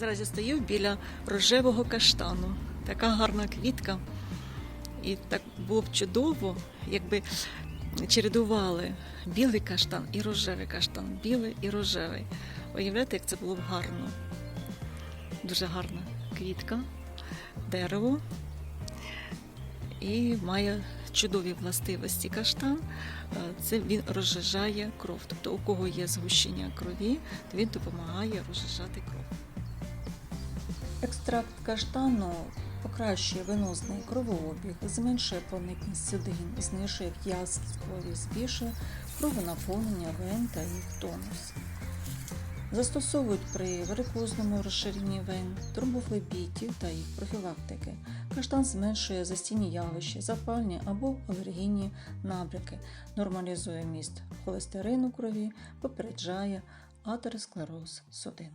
Зараз я стою біля рожевого каштану. Така гарна квітка. І так було б чудово, якби чередували білий каштан і рожевий каштан, білий і рожевий. Уявляєте, як це було б гарно. Дуже гарна квітка, дерево і має чудові властивості каштан. Е, Це він розжижає кров. Тобто, у кого є згущення крові, то він допомагає розжижати кров. Екстракт каштану покращує венозний кровообіг, зменшує проникність судин, знижує крові, збільшує кровонаповнення вен та їх тонус. Застосовують при варикозному розширенні вен, тромбофлебіті та їх профілактики. Каштан зменшує застійні явища, запальні або алергійні набряки, нормалізує міст холестерину крові, попереджає атеросклероз судин.